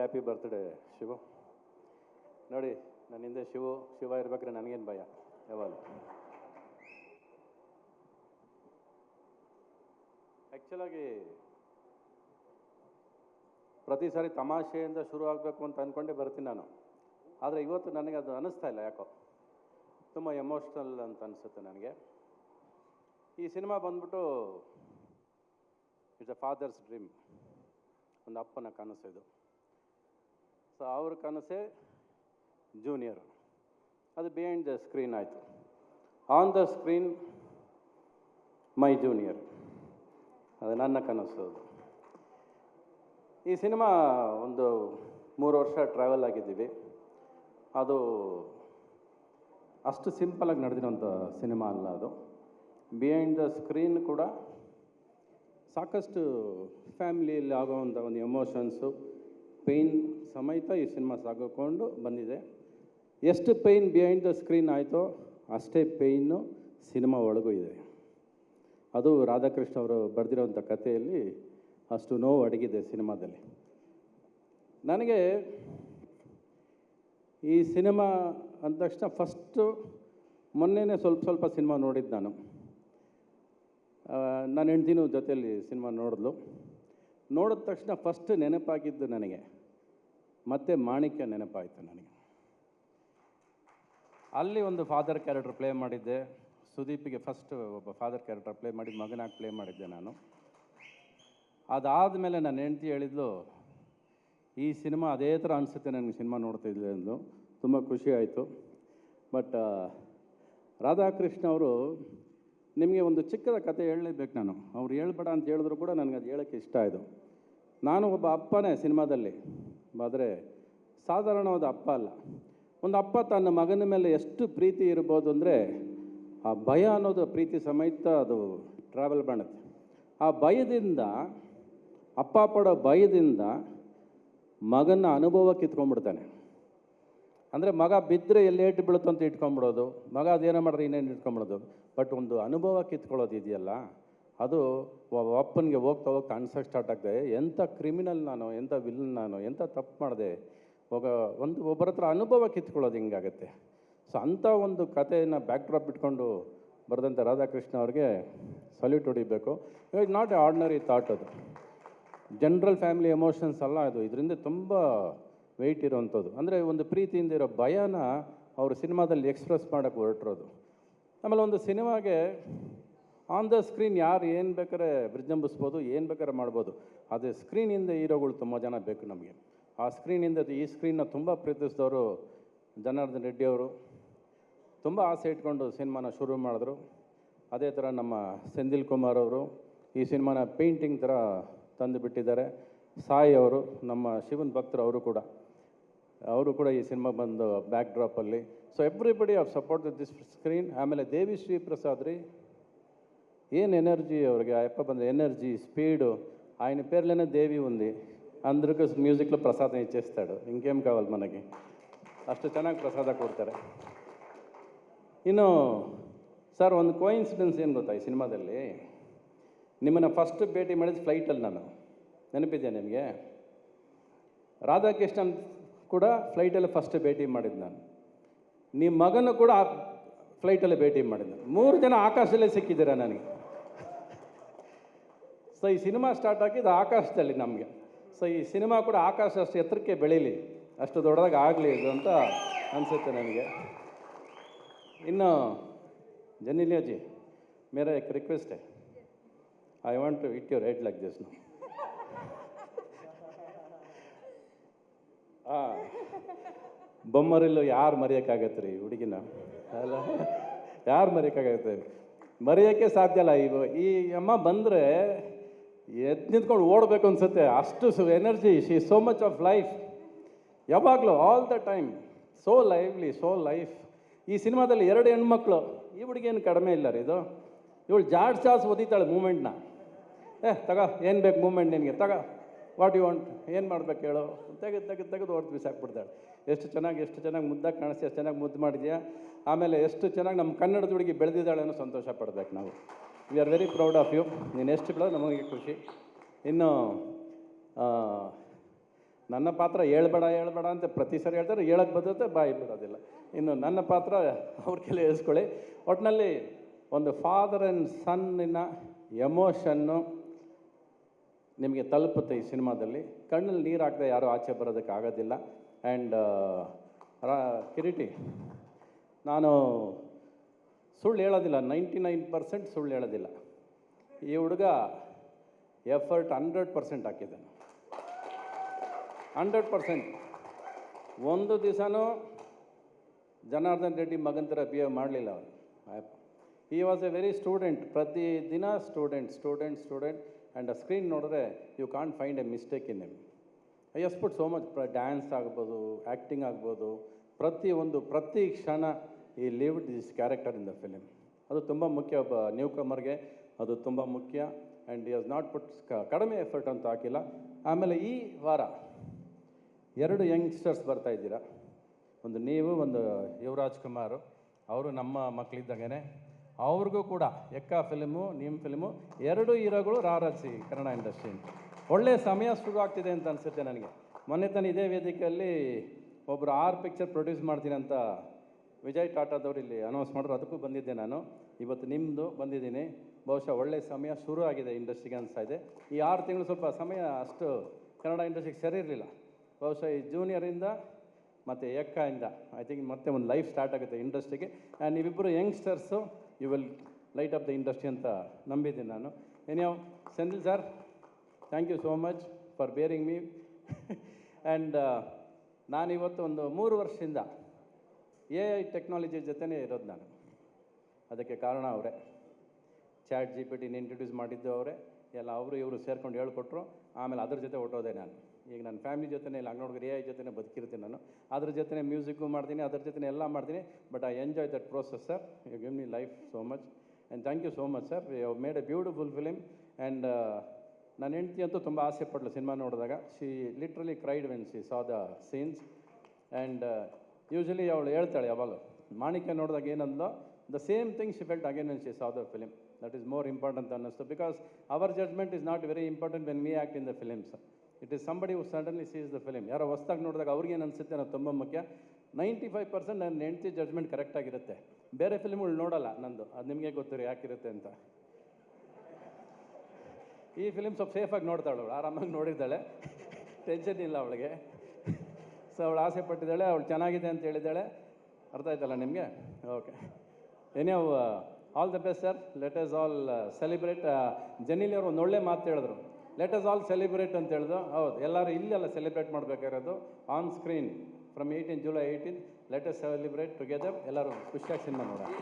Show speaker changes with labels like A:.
A: Happy birthday Shivu ನೋಡಿ, ನನ್ನ ಹಿಂದೆ ಶಿವು, ಶಿವ ಇರ್ಬೇಕ್ರೆ ನನಗೇನು ಭಯ? ಯಾವಾಗ ಆ್ಯಕ್ಚುಲಾಗಿ ಪ್ರತಿ ಸಾರಿ ತಮಾಷೆಯಿಂದ ಶುರು ಆಗಬೇಕು ಅಂತ ಅಂದ್ಕೊಂಡೇ ಬರ್ತೀನಿ ನಾನು. ಆದರೆ ಇವತ್ತು ನನಗೆ ಅದು ಅನ್ನಿಸ್ತಾ ಇಲ್ಲ, ಯಾಕೋ. ತುಂಬ ಎಮೋಷ್ನಲ್ ಅಂತ ಅನಿಸುತ್ತೆ ನನಗೆ. ಈ ಸಿನಿಮಾ ಬಂದ್ಬಿಟ್ಟು ಇಟ್ಸ್ ಅ ಫಾದರ್ಸ್ ಡ್ರೀಮ್ ಒಂದು ಅಪ್ಪನ ಕನಸು ಇದು. ಸೊ ಅವ್ರ ಕನಸೇ ಜೂನಿಯರ್ ಅದು ಬಿಹೈಂಡ್ ದ ಸ್ಕ್ರೀನ್ ಆಯಿತು. On the screen my junior ಅದು ನನ್ನ ಕನಸು ಅದು. ಈ ಸಿನಿಮಾ ಒಂದು ಮೂರು ವರ್ಷ ಟ್ರಾವೆಲ್ ಆಗಿದ್ದೀವಿ. ಅದು ಅಷ್ಟು ಸಿಂಪಲಾಗಿ ನಡೆದಿರೋಂಥ ಸಿನಿಮಾ ಅಲ್ಲ ಅದು. ಬಿಹೈಂಡ್ ದ ಸ್ಕ್ರೀನ್ ಕೂಡ ಸಾಕಷ್ಟು ಫ್ಯಾಮಿಲಿಯಲ್ಲಿ ಆಗೋವಂಥ ಒಂದು ಎಮೋಷನ್ಸು ಪೇಯ್ನ್ ಸಮೇತ ಈ ಸಿನಿಮಾ ಸಾಗಿಕೊಂಡು ಬಂದಿದೆ. ಎಷ್ಟು ಪೇಯ್ನ್ ಬಿಹೈಂಡ್ ದ ಸ್ಕ್ರೀನ್ ಆಯಿತೋ ಅಷ್ಟೇ ಪೇಯ್ನು ಸಿನಿಮಾ ಒಳಗೂ ಇದೆ. ಅದು ರಾಧಾಕೃಷ್ಣ ಅವರು ಬರೆದಿರೋವಂಥ ಕಥೆಯಲ್ಲಿ ಅಷ್ಟು ನೋವು ಅಡಗಿದೆ ಸಿನಿಮಾದಲ್ಲಿ. ನನಗೆ ಈ ಸಿನಿಮಾ ಅಂದ ತಕ್ಷಣ ಫಸ್ಟು ಮೊನ್ನೆನೇ ಸ್ವಲ್ಪ ಸ್ವಲ್ಪ ಸಿನಿಮಾ ನೋಡಿದ್ದು ನಾನು. ನನ್ನ ಹೆಂಡ್ತಿನೂ ಜೊತೆಯಲ್ಲಿ ಸಿನಿಮಾ ನೋಡಿದ್ಲು. ನೋಡಿದ ತಕ್ಷಣ ಫಸ್ಟ್ ನೆನಪಾಗಿದ್ದು ನನಗೆ, ಮತ್ತೆ ಮಾಣಿಕ್ಯ ನೆನಪಾಯಿತು ನನಗೆ. ಅಲ್ಲಿ ಒಂದು ಫಾದರ್ ಕ್ಯಾರೆಕ್ಟರ್ ಪ್ಲೇ ಮಾಡಿದ್ದೆ. ಸುದೀಪಿಗೆ ಫಸ್ಟ್ ಒಬ್ಬ ಫಾದರ್ ಕ್ಯಾರೆಕ್ಟರ್ ಪ್ಲೇ ಮಾಡಿ ಮಗನಾಗಿ ಪ್ಲೇ ಮಾಡಿದ್ದೆ ನಾನು. ಅದಾದಮೇಲೆ ನನ್ನ ಹೆಂಡತಿ ಹೇಳಿದ್ಲು, ಈ ಸಿನಿಮಾ ಅದೇ ಥರ ಅನಿಸುತ್ತೆ ನನಗೆ ಸಿನಿಮಾ ನೋಡ್ತಿದ್ದೆ ಅಂದು ತುಂಬ ಖುಷಿ ಆಯಿತು. ಬಟ್ ರಾಧಾಕೃಷ್ಣ ಅವರು ನಿಮಗೆ ಒಂದು ಚಿಕ್ಕದ ಕತೆ ಹೇಳಲೇಬೇಕು ನಾನು. ಅವ್ರು ಹೇಳ್ಬೇಡ ಅಂತ ಹೇಳಿದ್ರು ಕೂಡ ನನಗೆ ಅದು ಹೇಳೋಕ್ಕೆ ಇಷ್ಟ ಆಯಿತು. ನಾನು ಒಬ್ಬ ಅಪ್ಪನೇ ಸಿನಿಮಾದಲ್ಲಿ, ಆದರೆ ಸಾಧಾರಣವಾದ ಅಪ್ಪ ಅಲ್ಲ. ಒಂದು ಅಪ್ಪ ತನ್ನ ಮಗನ ಮೇಲೆ ಎಷ್ಟು ಪ್ರೀತಿ ಇರ್ಬೋದು ಅಂದರೆ, ಆ ಭಯ ಅನ್ನೋದು ಪ್ರೀತಿ ಸಮೇತ ಅದು ಟ್ರಾವೆಲ್ ಮಾಡುತ್ತೆ. ಆ ಭಯದಿಂದ, ಅಪ್ಪ ಪಡೋ ಭಯದಿಂದ ಮಗನ ಅನುಭವ ಕಿತ್ಕೊಂಡ್ಬಿಡ್ತಾನೆ ಅಂದರೆ ಮಗ ಬಿದ್ದರೆ ಎಲ್ಲಿ ಏಟು ಬೀಳುತ್ತೋ ಅಂತ ಇಟ್ಕೊಂಬಿಡೋದು ಮಗ ಅದೇನೋ ಮಾಡಿದ್ರೆ ಇನ್ನೇನು ಇಟ್ಕೊಂಬಿಡೋದು ಬಟ್ ಒಂದು ಅನುಭವ ಕಿತ್ಕೊಳ್ಳೋದು ಇದೆಯಲ್ಲ ಅದು ಅಪ್ಪನಿಗೆ ಹೋಗ್ತಾ ಹೋಗ್ತಾ ಅನ್ಸಕ್ಕೆ ಸ್ಟಾರ್ಟ್ ಆಗ್ತದೆ. ಎಂಥ ಕ್ರಿಮಿನಲ್ ನಾನು, ಎಂಥ ವಿಲ್ ನಾನು, ಎಂಥ ತಪ್ಪು ಮಾಡಿದೆ? ಒಬ್ಬ, ಒಂದು ಒಬ್ಬರ ಹತ್ರ ಅನುಭವ ಕಿತ್ಕೊಳ್ಳೋದು ಹಿಂಗಾಗತ್ತೆ. ಸೊ ಅಂಥ ಒಂದು ಕಥೆಯನ್ನು ಬ್ಯಾಕ್ ಡ್ರಾಪ್ ಇಟ್ಕೊಂಡು ಬರೆದಂಥ ರಾಧಾಕೃಷ್ಣ ಅವ್ರಿಗೆ ಸಲ್ಯೂಟ್ ಹೊಡಿಬೇಕು. It not a ordinary thought ಅದು. ಜನರಲ್ ಫ್ಯಾಮಿಲಿ ಎಮೋಷನ್ಸ್ ಅಲ್ಲ ಅದು. ಇದರಿಂದ ತುಂಬ ವೆಯ್ಟ್ ಇರೋವಂಥದ್ದು. ಅಂದರೆ ಒಂದು ಪ್ರೀತಿಯಿಂದ ಇರೋ ಭಯನ ಅವರು ಸಿನಿಮಾದಲ್ಲಿ ಎಕ್ಸ್ಪ್ರೆಸ್ ಮಾಡೋಕ್ಕೆ ಹೊರಟಿರೋದು. ಆಮೇಲೆ ಒಂದು ಸಿನಿಮಾಗೆ ಆನ್ ದ ಸ್ಕ್ರೀನ್ ಯಾರು ಏನು ಬೇಕಾದ್ರೆ ವಿಜೃಂಭಿಸ್ಬೋದು ಏನು ಬೇಕಾದ್ರೆ ಮಾಡ್ಬೋದು. ಅದೇ ಸ್ಕ್ರೀನಿಂದ ಹೀರೋಗಳು ತುಂಬ ಜನ ಬೇಕು ನಮಗೆ. ಆ ಸ್ಕ್ರೀನಿಂದ ಈ ಸ್ಕ್ರೀನ್ನ ತುಂಬ ಪ್ರೀತಿಸಿದವರು ಜನಾರ್ದನ್ ರೆಡ್ಡಿ ಅವರು. ತುಂಬ ಆಸೆ ಇಟ್ಕೊಂಡು ಸಿನಿಮಾನ ಶುರು ಮಾಡಿದ್ರು. ಅದೇ ಥರ ನಮ್ಮ ಸೆಂದಿಲ್ ಕುಮಾರ್ ಅವರು, ಈ ಸಿನಿಮಾನ ಪೇಂಟಿಂಗ್ ಥರ ತಂದು ಬಿಟ್ಟಿದ್ದಾರೆ. ಸಾಯಿ ಅವರು, ನಮ್ಮ ಶಿವನ್ ಭಕ್ತರು ಅವರು ಕೂಡ. ಅವರು ಕೂಡ ಈ ಸಿನಿಮಾ ಬಂದು back ಡ್ರಾಪಲ್ಲಿ so everybody of support this screen ಆಮೇಲೆ ದೇವಿ ಶ್ರೀ ಪ್ರಸಾದ್ ರೀ ఏం ఎనర్జీ ఎవరికి ఆ యప్ప బంద ఎనర్జీ స్పీడు ఆయన పేర్లోనే దేవి ఉంది అందరికీ మ్యూజిక్లో ప్రసాదం ఇచ్చేస్తాడు ఇంకేం కావాలి మనకి ಅಷ್ಟು ಚೆನ್ನಾಗಿ ಪ್ರಸಾದ ಕೊಡ್ತಾರೆ ಇನ್ನು ಸರ್ ಒಂದು ಕೋಇನ್ಸಿಡೆನ್ಸ್ ಏನು ಗೊತ್ತಾ ಈ ಸಿನಿಮಾದಲ್ಲಿ ನಿಮ್ಮನ್ನು ಫಸ್ಟ್ ಭೇಟಿ ಮಾಡಿದ ಫ್ಲೈಟಲ್ಲಿ ನಾನು ನೆನಪಿದೆ ನಿಮಗೆ ರಾಧಾಕೃಷ್ಣನ್ ಕೂಡ ಫ್ಲೈಟಲ್ಲಿ ಫಸ್ಟ್ ಭೇಟಿ ಮಾಡಿದ್ದು ನಾನು ನಿಮ್ಮ ಮಗನು ಕೂಡ ಆ ಫ್ಲೈಟಲ್ಲಿ ಭೇಟಿ ಮಾಡಿದ್ದು ಮೂರು ಜನ ಆಕಾಶದಲ್ಲೇ ಸಿಕ್ಕಿದ್ದೀರ ನನಗೆ ಸೊ ಈ ಸಿನಿಮಾ ಸ್ಟಾರ್ಟ್ ಆಗಿದ್ದು ಆಕಾಶದಲ್ಲಿ ನಮಗೆ. ಸೊ ಈ ಸಿನಿಮಾ ಕೂಡ ಆಕಾಶ ಅಷ್ಟು ಎತ್ತರಕ್ಕೆ ಬೆಳೀಲಿ. ಅಷ್ಟು ದೊಡ್ಡದಾಗಿ ಆಗಲಿ ಇದು ಅಂತ ಅನಿಸುತ್ತೆ ನನಗೆ. ಇನ್ನು ಜನಿಲಿಯಾಜಿ ಮೇರೆ request I want to it your head like this ಹಾಂ ಬೊಮ್ಮರಿಲ್ಲೂ ಯಾರು ಮರೆಯೋಕ್ಕಾಗತ್ತೆ ರೀ ಹುಡುಗಿನ? ಅಲ್ಲ, ಯಾರು ಮರೆಯೋಕ್ಕಾಗತ್ತೆ ಮರೆಯೋಕ್ಕೆ ಸಾಧ್ಯ ಅಲ್ಲ. ಇವು ಈ ಅಮ್ಮ ಬಂದರೆ ಎದ್ದು ನಿಂತ್ಕೊಂಡು ಓಡಬೇಕು ಅನ್ಸುತ್ತೆ. ಅಷ್ಟು ಸು energy she so much of life ಯಾವಾಗಲೂ all the time so lively so life ಈ ಸಿನಿಮಾದಲ್ಲಿ ಎರಡು ಹೆಣ್ಮಕ್ಳು, ಈ ಹುಡುಗೇನು ಕಡಿಮೆ ಇಲ್ಲ ರೀ ಇದು. ಇವಳು ಜಾಡ್ ಚಾಸ್ ಓದಿತಾಳೆ ಮೂಮೆಂಟ್ನ ಏ, ತಗೋ, ಏನು ಬೇಕು ಮೂಮೆಂಟ್ ನಿನಗೆ? ತಗೋ ವಾಟ್ ಯು ವಾಂಟ್ ಏನು ಮಾಡ್ಬೇಕು ಹೇಳು? ತೆಗೆದು ತೆಗೆದು ತೆಗೆದು ಹೊಡೆದು ಬಿಸಾಕ್ಬಿಡ್ತಾಳೆ. ಎಷ್ಟು ಚೆನ್ನಾಗಿ ಎಷ್ಟು ಚೆನ್ನಾಗಿ ಮುದ್ದಾಗಿ ಕಾಣಿಸ್ತೀಯ, ಎಷ್ಟು ಚೆನ್ನಾಗಿ ಮುದ್ದು ಮಾಡಿದ್ಯಾ? ಆಮೇಲೆ ಎಷ್ಟು ಚೆನ್ನಾಗಿ ನಮ್ಮ ಕನ್ನಡದ ಹುಡುಗಿ ಬೆಳೆದಿದ್ದಾಳೆ ಅನ್ನೋ ಸಂತೋಷ ಪಡ್ಬೇಕು ನಾವು. We are very proud of you ನೀನು ಎಷ್ಟು ಬೇಡ ನಮಗೆ ಖುಷಿ ಇನ್ನು ನನ್ನ ಪಾತ್ರ ಹೇಳ್ಬೇಡ ಹೇಳ್ಬೇಡ ಅಂತ ಪ್ರತಿ ಸರಿ ಹೇಳ್ತಾರೆ ಹೇಳಕ್ಕೆ ಬದ್ದತೆ ಬಾಯಿ ಬಿಡೋದಿಲ್ಲ. ಇನ್ನು ನನ್ನ ಪಾತ್ರ ಅವ್ರ ಕೆಲ ಹೇಳ್ಸ್ಕೊಳ್ಳಿ ಒಟ್ಟಿನಲ್ಲಿ ಒಂದು ಫಾದರ್ ಆ್ಯಂಡ್ ಸನ್ನಿನ ಎಮೋಷನ್ನು ನಿಮಗೆ ತಲುಪುತ್ತೆ ಈ ಸಿನಿಮಾದಲ್ಲಿ. ಕಣ್ಣಲ್ಲಿ ನೀರು ಹಾಕದೆ ಯಾರೂ ಆಚೆ ಬರೋದಕ್ಕೆ ಆಗೋದಿಲ್ಲ. ಆ್ಯಂಡ್ ರಾ, ಕಿರೀಟಿ, ನಾನು ಸುಳ್ಳು ಹೇಳೋದಿಲ್ಲ ನೈಂಟಿ ನೈನ್ ಪರ್ಸೆಂಟ್ ಸುಳ್ಳು ಹೇಳೋದಿಲ್ಲ. ಈ ಹುಡುಗ ಎಫರ್ಟ್ ಹಂಡ್ರೆಡ್ ಪರ್ಸೆಂಟ್ ಹಾಕಿದ್ದಾನೆ. ಹಂಡ್ರೆಡ್ ಪರ್ಸೆಂಟ್ ಒಂದು ದಿವಸನೂ ಜನಾರ್ದನ್ ರೆಡ್ಡಿ ಮಗನ ಥರ ಬಿಹೇವ್ ಮಾಡಲಿಲ್ಲ ಅವನು ಈ ವಾಸ್ ಎ ವೆರಿ ಸ್ಟೂಡೆಂಟ್ ಪ್ರತಿ ದಿನ ಸ್ಟೂಡೆಂಟ್ ಸ್ಟೂಡೆಂಟ್ ಸ್ಟೂಡೆಂಟ್ ಆ್ಯಂಡ್ ಆ ಸ್ಕ್ರೀನ್ ನೋಡಿದ್ರೆ you can't find a mistake in M I S put so much dance ಆಗ್ಬೋದು ಆ್ಯಕ್ಟಿಂಗ್ ಆಗ್ಬೋದು ಪ್ರತಿ ಒಂದು ಪ್ರತಿ ಕ್ಷಣ ಈ lived this character in the film ಅದು ತುಂಬ ಮುಖ್ಯ ಒಬ್ಬ ನ್ಯೂ ಕಮರ್ಗೆ ಅದು ತುಂಬ ಮುಖ್ಯ ಆ್ಯಂಡ್ ಈ ಹಸ್ ನಾಟ್ ಪುಟ್ ಕಡಿಮೆ ಎಫರ್ಟ್ ಅಂತ ಹಾಕಿಲ್ಲ. ಆಮೇಲೆ ಈ ವಾರ ಎರಡು ಯಂಗ್ಸ್ಟರ್ಸ್ ಬರ್ತಾ ಇದ್ದೀರಾ. ಒಂದು ನೀವು, ಒಂದು ಯುವರಾಜ್ ಕುಮಾರ್, ಅವರು ನಮ್ಮ ಮಕ್ಕಳಿದ್ದಾಗೇನೆ ಅವ್ರಿಗೂ ಕೂಡ ಎಕ್ಕ ಫಿಲಿಮು ನಿಮ್ಮ ಫಿಲಿಮು, ಎರಡು ಹೀರೋಗಳು ರಾರಾಜಿ ಕನ್ನಡ ಇಂಡಸ್ಟ್ರಿ ಒಳ್ಳೆಯ ಸಮಯ ಶುರು ಆಗ್ತಿದೆ ಅಂತ ಅನಿಸುತ್ತೆ ನನಗೆ. ಮೊನ್ನೆ ತಾನು ಇದೇ ವೇದಿಕೆಯಲ್ಲಿ ಒಬ್ಬರು ಆರು ಪಿಕ್ಚರ್ ಪ್ರೊಡ್ಯೂಸ್ ಮಾಡ್ತೀನಿ ಅಂತ ವಿಜಯ್ ಟಾಟಾದವ್ರು ಇಲ್ಲಿ ಅನೌನ್ಸ್ ಮಾಡಿದ್ರು, ಅದಕ್ಕೂ ಬಂದಿದ್ದೆ ನಾನು. ಇವತ್ತು ನಿಮ್ಮದು ಬಂದಿದ್ದೀನಿ. ಬಹುಶಃ ಒಳ್ಳೆಯ ಸಮಯ ಶುರು ಆಗಿದೆ ಇಂಡಸ್ಟ್ರಿಗೆ ಅನಿಸ್ತಾ ಇದೆ. ಈ ಆರು ತಿಂಗಳು ಸ್ವಲ್ಪ ಸಮಯ ಅಷ್ಟು ಕನ್ನಡ ಇಂಡಸ್ಟ್ರಿಗೆ ಸರಿ ಇರಲಿಲ್ಲ. ಬಹುಶಃ ಈ ಜೂನಿಯರಿಂದ ಮತ್ತು ಎಕ್ಕಾಯಿಂದ ಐ ಥಿಂಕ್ ಮತ್ತೆ ಒಂದು ಲೈಫ್ ಸ್ಟಾರ್ಟ್ ಆಗುತ್ತೆ ಇಂಡಸ್ಟ್ರಿಗೆ. ಆ್ಯಂಡ್ ನೀವಿಬ್ಬರು youngsters you will light of the industry ಅಂತ ನಂಬಿದ್ದೀನಿ ನಾನು. ಏನ್ಯಾವ Senthil sir thank you so much for bearing me and ನಾನಿವತ್ತು ಒಂದು ಮೂರು ವರ್ಷದಿಂದ ಎ ಐ ಟೆಕ್ನಾಲಜಿ ಜೊತೆನೇ ಇರೋದು ನಾನು. ಅದಕ್ಕೆ ಕಾರಣ ಅವರೇ. ಚಾಟ್ ಜಿ ಪಿ ಟಿನ ಇಂಟ್ರೊಡ್ಯೂಸ್ ಮಾಡಿದ್ದು ಅವರೇ. ಎಲ್ಲ ಅವರು ಇವರು ಸೇರ್ಕೊಂಡು ಹೇಳ್ಕೊಟ್ರು. ಆಮೇಲೆ ಅದ್ರ ಜೊತೆ ಹೊಟ್ಟೋದೆ ನಾನು. ಈಗ ನನ್ನ ಫ್ಯಾಮಿಲಿ ಜೊತೆನೇ ಇಲ್ಲ ಹಂಗೆ ನೋಡಿದ್ರೆ ಎ ಐ ಜೊತೆನೇ ಬದುಕಿರ್ತೀನಿ ನಾನು. ಅದ್ರ ಜೊತೆನೇ ಮ್ಯೂಸಿಕ್ಕು ಮಾಡ್ತೀನಿ, ಅದ್ರ ಜೊತೆ ಎಲ್ಲ ಮಾಡ್ತೀನಿ. But I enjoy that process sir you give me life so much and thank you so much sir you made a beautiful film and ನನ್ನ ಹೆಂಡ್ತಿ ಅಂತೂ ತುಂಬ ಆಸೆ ಪಡಲು ಸಿನಿಮಾ ನೋಡಿದಾಗ. She literally cried when she saw the scenes and usually ಅವಳು ಹೇಳ್ತಾಳೆ ಯಾವಾಗ? ಮಾಣಿಕ್ಯ ನೋಡಿದಾಗ ಏನಂದ್ಲೋ? The same thing she felt again and she saw the film that is more important ಅನ್ನಿಸ್ತು because our judgement is not very important when me act in the films it is somebody who suddenly sees the film ಯಾರೋ ಹೊಸ್ದಾಗಿ ನೋಡಿದಾಗ ಅವ್ರಿಗೇನು ಅನಿಸುತ್ತೆ ಅನ್ನೋದು ತುಂಬ ಮುಖ್ಯ. Ninety five percent ನನ್ನ ಹೆಂಡತಿ ಜಡ್ಜ್ಮೆಂಟ್ ಕರೆಕ್ಟಾಗಿರುತ್ತೆ ಬೇರೆ ಫಿಲ್ಮ್ಗಳು ನೋಡಲ್ಲ ನಂದು. ಅದು ನಿಮಗೆ ಗೊತ್ತಿರಿ ಯಾಕಿರುತ್ತೆ ಅಂತ. ಈ ಫಿಲಿಮ್ ಸ್ವಲ್ಪ ಸೇಫಾಗಿ ನೋಡ್ತಾಳು ಅವಳು. ಆರಾಮಾಗಿ ನೋಡಿದ್ದಾಳೆ. ಟೆನ್ಷನ್ ಇಲ್ಲ ಅವಳಿಗೆ. ಸೊ ಅವಳು ಆಸೆ ಪಟ್ಟಿದ್ದಾಳೆ, ಅವಳು ಚೆನ್ನಾಗಿದೆ ಅಂತ ಹೇಳಿದ್ದಾಳೆ. ಅರ್ಥ ಆಯ್ತಲ್ಲ ನಿಮಗೆ? ಓಕೆ ಏನೇ all the best sir let's all celebrate Genelia ಅವರು ಒಂದು ಒಳ್ಳೆ ಮಾತು ಹೇಳಿದ್ರು. ಲೆಟ್ ಎಸ್ ಆಲ್ ಸೆಲಿಬ್ರೇಟ್ ಅಂತ ಹೇಳಿದ್ರು. ಹೌದು, ಎಲ್ಲರೂ ಇಲ್ಲೆಲ್ಲ ಸೆಲಿಬ್ರೇಟ್ ಮಾಡಬೇಕಾಗಿರೋದು. On screen from eighteen July eighteen let's celebrate together ಎಲ್ಲರೂ ಖುಷಿಯಾಗಿ ಸಿನಿಮಾ ನೋಡೋಣ.